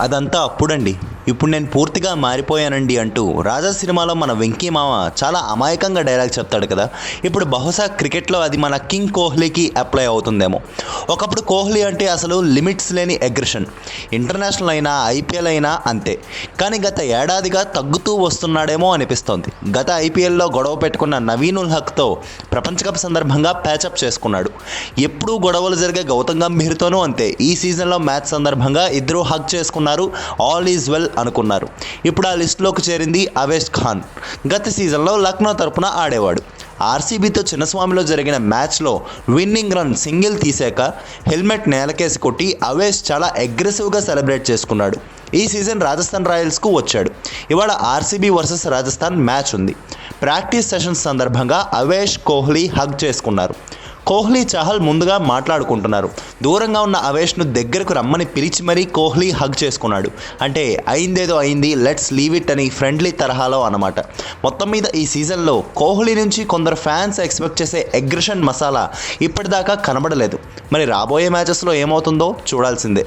అదంతా అప్పుడండి. ఇప్పుడు నేను పూర్తిగా మారిపోయానండి అంటూ రాజా సినిమాలో మన వెంకీ మామ చాలా అమాయకంగా డైలాగ్ చెప్తాడు కదా. ఇప్పుడు బహుశా క్రికెట్లో అది మన కింగ్ కోహ్లీకి అప్లై అవుతుందేమో. ఒకప్పుడు కోహ్లీ అంటే అసలు లిమిట్స్ లేని అగ్రెషన్ ఇంటర్నేషనల్ అయినా ఐపీఎల్ అయినా అంతే. కానీ గత ఏడాదిగా తగ్గుతూ వస్తున్నాడేమో అనిపిస్తోంది. గత ఐపీఎల్లో గొడవ పెట్టుకున్న నవీనుల్ హక్తో ప్రపంచ కప్ సందర్భంగా ప్యాచప్ చేసుకున్నాడు. ఎప్పుడూ గొడవలు జరిగే గౌతమ్ గంభీర్తోనూ అంతే. ఈ సీజన్లో మ్యాచ్ సందర్భంగా ఇద్దరు హక్ చేసుకున్నారు. ఆల్ ఈజ్ వెల్ అనుకున్నారు. ఇప్పుడు ఆ లిస్టులోకి చేరింది అవేష్ ఖాన్. గత సీజన్లో లక్నో తరపున ఆడేవాడు. ఆర్సీబీతో చిన్నస్వామిలో జరిగిన మ్యాచ్లో విన్నింగ్ రన్ సింగిల్ తీసాక హెల్మెట్ నేలకేసి కొట్టి అవేష్ చాలా అగ్రెసివ్గా సెలబ్రేట్ చేసుకున్నాడు. ఈ సీజన్ రాజస్థాన్ రాయల్స్కు వచ్చాడు. ఇవాళ ఆర్సీబీ వర్సెస్ రాజస్థాన్ మ్యాచ్ ఉంది. ప్రాక్టీస్ సెషన్స్ సందర్భంగా అవేష్ కోహ్లీ హగ్ చేసుకున్నారు. కోహ్లీ చహల్ ముందుగా మాట్లాడుకుంటున్నారు. దూరంగా ఉన్న అవేష్ను దగ్గరకు రమ్మని పిలిచి మరీ కోహ్లీ హగ్ చేసుకున్నాడు. అంటే అయిందేదో అయింది లెట్స్ లీవ్ ఇట్ అని ఫ్రెండ్లీ తరహాలో అనమాట మొత్తం మీద ఈ సీజన్లో కోహ్లీ నుంచి కొందరు ఫ్యాన్స్ ఎక్స్పెక్ట్ చేసే అగ్రెషన్ మసాలా ఇప్పటిదాకా కనబడలేదు. మరి రాబోయే మ్యాచెస్లో ఏమవుతుందో చూడాల్సిందే.